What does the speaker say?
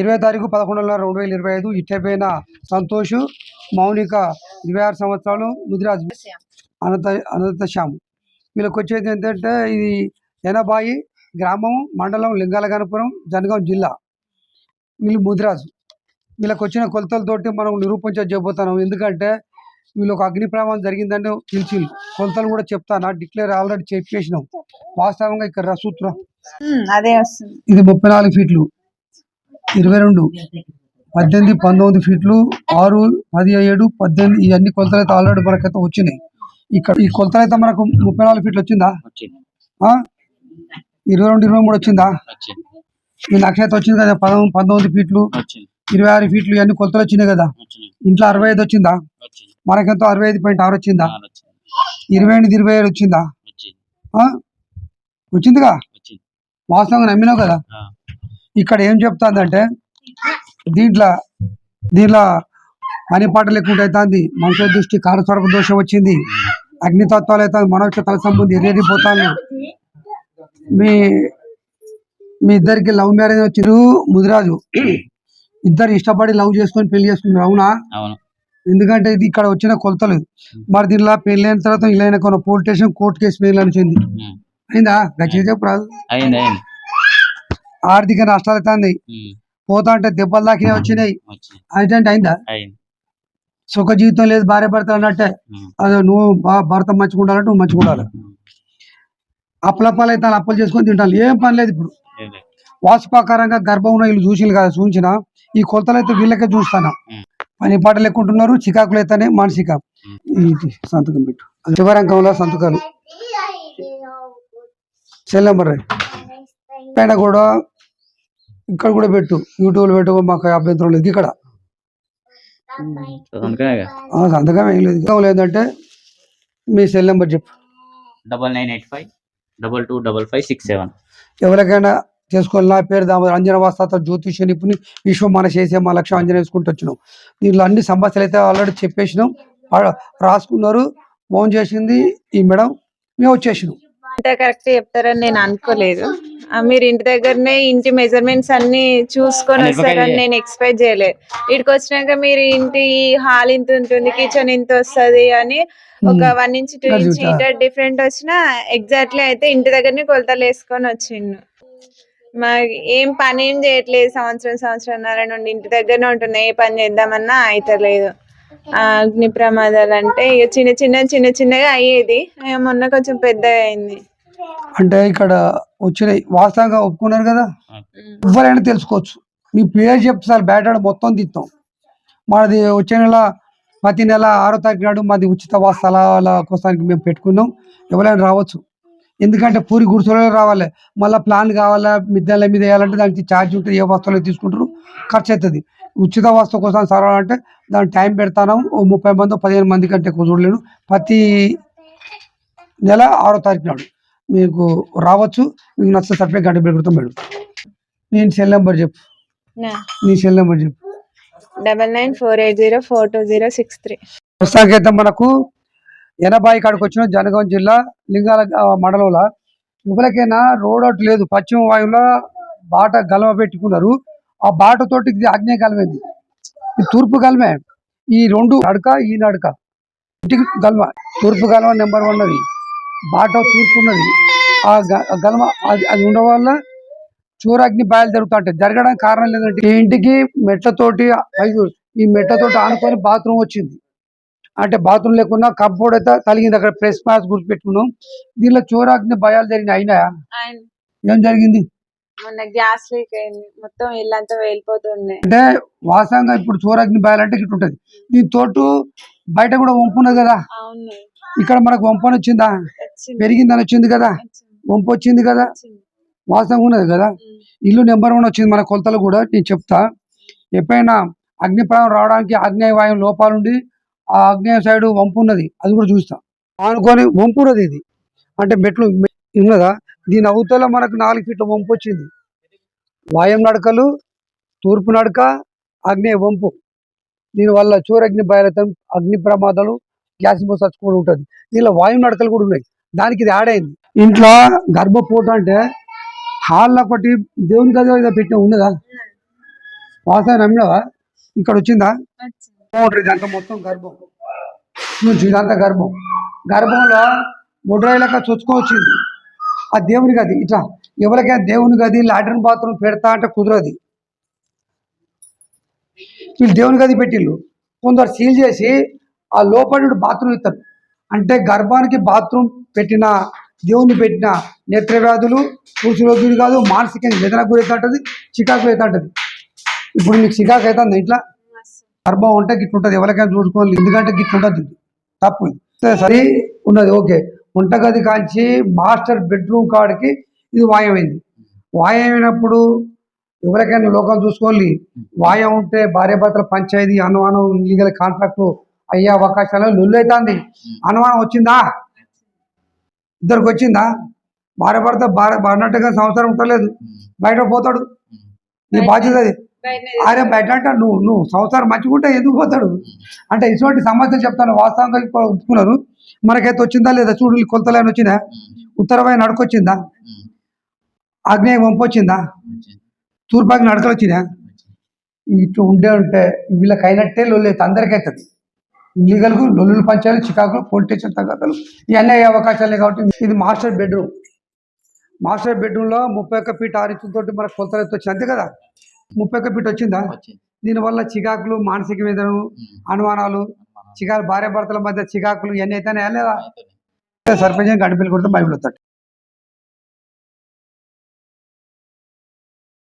ఇరవై తారీఖు పదకొండు నెల రెండు వేల ఇరవై ఐదు ఇట్టపోయిన సంతోష్ మౌనిక ఇరవై ఆరు సంవత్సరాలు ముదిరాజ్ అనంత అనంత శ్యామ్. వీళ్ళకి వచ్చేది ఏంటంటే ఇది ఎనబాయి గ్రామం మండలం లింగాలగనపురం జనగాం జిల్లా. వీళ్ళు ముదిరాజు. వీళ్ళకి వచ్చిన కొలతలతోటి మనం నిరూపించ చేయబోతున్నాం. ఎందుకంటే వీళ్ళకి అగ్ని ప్రమాదం జరిగిందని పిలిచి కొలతలు కూడా చెప్తాను? డిక్లేర్ ఆల్రెడీ చెప్పేసినాం. వాస్తవంగా ఇక్కడ రసూత్రం అదే వస్తుంది. ఇది ముప్పై నాలుగు ఫీట్లు. ఇరవై రెండు పద్దెనిమిది పంతొమ్మిది ఫీట్లు ఆరు పది ఏడు పద్దెనిమిది ఈ అన్ని కొలతలు అయితే ఆల్రెడీ మనకైతే వచ్చినాయి. ఇక్కడ ఈ కొలతలు అయితే మనకు ముప్పై నాలుగు ఫీట్లు వచ్చిందా? ఇరవై రెండు ఇరవై మూడు వచ్చిందా? ఈ నక్షత్రం వచ్చింది కదా పదమూడు పంతొమ్మిది ఫీట్లు ఇరవై ఆరు ఫీట్లు ఇవన్నీ కొలతలు వచ్చినాయి కదా? ఇంట్లో అరవై ఐదు వచ్చిందా? మనకెంతో అరవై ఐదు పాయింట్ ఆరు వచ్చిందా? ఇరవై ఎనిమిది ఇరవై ఏడు వచ్చిందా? వచ్చిందిగా? వచ్చింది. వాస్తవంగా నమ్మినావు కదా? ఇక్కడ ఏం చెప్తాందంటే దీంట్లో దీంట్లో పని పాటలు ఎక్కువ అవుతుంది మనుషుల దృష్టి కారస్వరూప దోషం వచ్చింది అగ్నితత్వాలు అవుతుంది మనోక్ష తల సంబంధి ఎర్రేడిపోతాను మీ మీ ఇద్దరికి లవ్ మ్యారేజ్ వచ్చిరు ముదిరాజు. ఇద్దరు ఇష్టపడి లవ్ చేసుకొని పెళ్ళి చేసుకున్నారు అవునా? ఎందుకంటే ఇది ఇక్కడ వచ్చిన కొలతలు. మరి దీనిలో పెళ్ళి అయిన తర్వాత ఇలా కొన్ని police station court case mail అనిచింది. అయిందా? గచ్చి చెప్పు రాదు ఆర్థిక నష్టాలు అవుతుంది పోతా అంటే దెబ్బలు దాకినాయి వచ్చినాయి. వచ్చింది అంటే అయిందా? సుఖ జీవితం లేదు భార్య భర్త అన్నట్టే. అదే నువ్వు భర్త మంచిగా ఉండాలంటే నువ్వు మంచిగా ఉండాలి. అయితే అప్పులు చేసుకొని తింటాను ఏం పని లేదు ఇప్పుడు. వాసుపాకారంగా గర్భం ఉన్న వీళ్ళు చూసి కదా చూసిన ఈ కొలతలు అయితే వీళ్ళకే చూస్తాను. పని పాటలు ఎక్కుంటున్నారు చికాకులు అయితేనే మానసిక. ఇది సంతకం పెట్టు. శివరంగంలో సంతకాలు. సెల్ నెంబర్ పైన కూడా ఇక్కడ కూడా పెట్టు. యూట్యూబ్లో పెట్టు మాకు అభ్యంతరం లేదు ఇక్కడ. సంతకం ఏం లేదు. ఇంకా లేదంటే మీ సెల్ నెంబర్ చెప్పు. Double nine eight five double two double five six seven. ఎవరికైనా చేసుకోవాలి. నా పేరు దామోదర్ అంజన వాస్తాత జ్యోతిష నిపుణి విశ్వం మన చేసే మా లక్ష్యం అంజన వేసుకుంటూ వచ్చినాం. దీంట్లో అన్ని సమస్యలు అయితే ఆల్రెడీ చెప్పేసినాం. రాసుకున్నారు. ఫోన్ చేసింది ఈ మేడం. మేము వచ్చేసినాం. అంత కరెక్ట్ చెప్తారని నేను అనుకోలేదు. మీరు ఇంటి దగ్గరనే ఇంటి మెజర్మెంట్స్ అన్ని చూసుకొని వస్తారని నేను ఎక్స్పెక్ట్ చేయలేదు. ఇక్కడికి వచ్చినాక మీరు ఇంటి హాల్ ఇంత ఉంటుంది కిచెన్ ఇంత వస్తది అని ఒక. One inch two inch. Eater different వచ్చినా ఎగ్జాక్ట్లీ అయితే ఇంటి దగ్గరనే కొలతలు వేసుకొని వచ్చిండు. మా ఏం పని ఏం చేయట్లేదు సంవత్సరం సంవత్సరంన్నర నుండి ఇంటి దగ్గరనే ఉంటున్నా. ఏ పని చేద్దామన్నా అయితలేదు. అగ్ని ప్రమాదాలు అంటే ఇక చిన్న చిన్న చిన్న చిన్నగా అయ్యేది. మొన్న కొంచెం పెద్దగా అయింది. అంటే ఇక్కడ వచ్చినాయి. వాస్తవంగా ఒప్పుకున్నారు కదా? ఎవరైనా తెలుసుకోవచ్చు. మీ పేరు చెప్తే సార్ బ్యాటర్ మొత్తం తీస్తాం. మాది వచ్చే నెల ప్రతి నెల ఆరో తారీఖు నాడు మాది ఉచిత స్థలాల కోసానికి మేము పెట్టుకున్నాం. ఎవరైనా రావచ్చు. ఎందుకంటే పూరి గుడిసెలో రావాలి. మళ్ళీ ప్లాన్ కావాలా? మిద్దెల మీద వేయాలంటే దానికి ఛార్జ్ ఉంటుంది. ఏ వస్తువులు తీసుకుంటారు? ఖర్చు అవుతుంది. ఉచిత వస్తువు కోసం సరవాలంటే దానికి టైం పెడతాను. ఓ ముప్పై మంది పదిహేను మంది కంటే ఎక్కువ చూడలేను. ప్రతి నెల ఆరో తారీఖు నాడు. మీకు రావచ్చు. మీకు నచ్చే సర్టిఫికేట్ గంట పెరుగుతాం మేడం. నేను సెల్ నెంబర్ చెప్పు. నీ. సెల్ నెంబర్ చెప్పు. Double nine four eight zero four two zero six three. ప్రస్తుతానికైతే మనకు ఎనభై కాడికి వచ్చిన జనగాం జిల్లా లింగాల మండలంలో యువలకైనా రోడ్ ఒకటి లేదు. పశ్చిమ వాయువులో బాట గలవ పెట్టుకున్నారు. ఆ బాట తోటి ఇది ఆగ్నేయ గలమైంది తూర్పు గలమే. ఈ రెండు నడక ఈ నడక. గల్వ. తూర్పు గల్వ నెంబర్ వన్ ఉన్నది బాట తూర్పు ఉన్నది ఆ గ- ఆ గల్వ అది ఉండడం వల్ల చూరాగ్ని బయలు జరుగుతుంటాయి జరగడానికి కారణం లేదంటే ఈ ఇంటికి మెట్లతోటి ఐదు ఈ మెట్లతోటి ఆనుకొని బాత్రూమ్ వచ్చింది. అంటే బాత్రూమ్ లేకున్నా కంపౌండ్ అయితే కలిగింది అక్కడ ప్రెస్ మ్యాచ్ గుర్తుపెట్టుకున్నాం. దీనిలో చూరాగ్ని భయాలు జరిగినాయి అయినా ఏం జరిగింది? మొన్న గ్యాస్ లీక్ అయింది. మొత్తం ఇల్లంతా వెళ్ళిపోతుండే. అంటే వాస్తవంగా ఇప్పుడు చూరాగ్ని భయాలు అంటే ఇట్లా ఉంటుంది దీని తోటు బయట కూడా వంపు ఉన్నది కదా. అవును. ఇక్కడ మనకు వంపు అని వచ్చిందా? పెరిగిందని వచ్చింది కదా? వంపు వచ్చింది కదా. వాస్తవంగా ఉన్నది కదా. ఇల్లు నెంబర్ వన్ వచ్చింది మన కొలతలు కూడా నేను చెప్తా. ఎప్పుడైనా అగ్నిప్రాయం రావడానికి ఆగ్నేయ వాయువు లోపాలుండి ఆ ఆగ్నేయ సైడ్ వంపు ఉన్నది. అది కూడా చూస్తా. అనుకొని వంపు ఉన్నది ఇది. అంటే మెట్లు ఉన్నదా? దీని అవతల మనకు నాలుగు ఫీట్ల వంపు వచ్చింది. వాయం నడకలు తూర్పు నడక ఆగ్నేయ వంపు. దీనివల్ల చూరగ్ని బయలుతం అగ్ని ప్రమాదాలు గ్యాస్ బస్ కూడా ఉంటుంది. దీనిలో వాయు నడకలు కూడా ఉన్నాయి. దానికి ఇది యాడ్ అయింది. ఇంట్లో గర్భపోటు అంటే హాల్లో ఒకటి దేవుని గది ఏదో పెట్టిన ఉన్నదా? వాసన నమ్మినవా? ఇక్కడ వచ్చిందా? ఇదంతా మొత్తం గర్భం. నుంచి ఇదంతా గర్భం. గర్భంలో బొడ్రాయి లెక్క చొచ్చుకోవచ్చింది ఆ దేవుని గది ఇట్లా ఎవరికైనా దేవుని గది లాట్రిన్ బాత్రూమ్ పెడతా అంటే కుదరది. వీళ్ళు దేవుని గది పెట్టిళ్ళు. కొందరు సీల్ చేసి ఆ లోపల బాత్రూమ్ ఇస్తారు అంటే గర్భానికి బాత్రూమ్ పెట్టిన దేవుని పెట్టిన నేత్ర వ్యాధులు పురుషులు కాదు మానసికంగా వేదనకు అవుతుంటుంది చికాకు అవుతుంటుంది. ఇప్పుడు నీకు చికాకు అవుతుంది ఇట్లా? గర్భం ఉంటే గిట్ల ఉంటుంది ఎవరికైనా చూసుకోవాలి. ఎందుకంటే గిట్ల ఉంటుంది తప్పు ఇది. సరే, ఉన్నది ఓకే. వంటగది కాంచి మాస్టర్ బెడ్రూమ్ కాడికి ఇది వాయమైంది. వాయమైనప్పుడు ఎవరికైనా లోకం చూసుకోవాలి. వాయం ఉంటే భార్యాభర్తల పంచాయతీ అనుమానం లీగల్ కాంట్రాక్ట్ అయ్యే అవకాశాలు లొల్లు అవుతుంది అనుమానం వచ్చిందా? ఇద్దరికి వచ్చిందా భార్య భర్త భార్య అన్నట్టుగా సంవత్సరం ఉంటలేదు. బయట పోతాడు. నీ బాధ్యత అది. అరే బయట అంటే నువ్వు నువ్వు సంవత్సరం మంచిగుంటే ఎందుకు పోతాడు? అంటే ఇటువంటి సమస్యలు చెప్తాను. వాస్తవంగా ఇప్పుడు ఒప్పుకున్నారు మనకైతే వచ్చిందా లేదా? చూడు కొలతలైన వచ్చిందా ఉత్తరమైన నడకొచ్చిందా ఆగ్నేయ వంపు వచ్చిందా? తూర్పాకి నడకలు వచ్చిందా ఇట్లా ఉండే ఉంటే వీళ్ళకి అయినట్టే లొల్లు అయితే అందరికీ అవుతుంది లీగల్కు లొల్లులు పంచాలి చికాకులు పోలీస్ స్టేషన్ తగ్గతలు. ఇవన్నీ అయ్యే అవకాశాలు కాబట్టి ఇది మాస్టర్ బెడ్రూమ్ మాస్టర్ బెడ్రూమ్లో ముప్పై ఒక్క ఫీట్ ఆరు ఇంచులతోటి మనకు కొలతలు వచ్చింది అంతే కదా? ముప్పై ఒక్క ఫీట్ వచ్చిందా? దీనివల్ల చికాకులు మానసిక వేదనలు అనుమానాలు చికాకు భార్య భర్తల మధ్య చికాకులు ఇవన్నీ అయితే లేదా? సర్పంచ్ గడిపిల్లి కొడితే బయట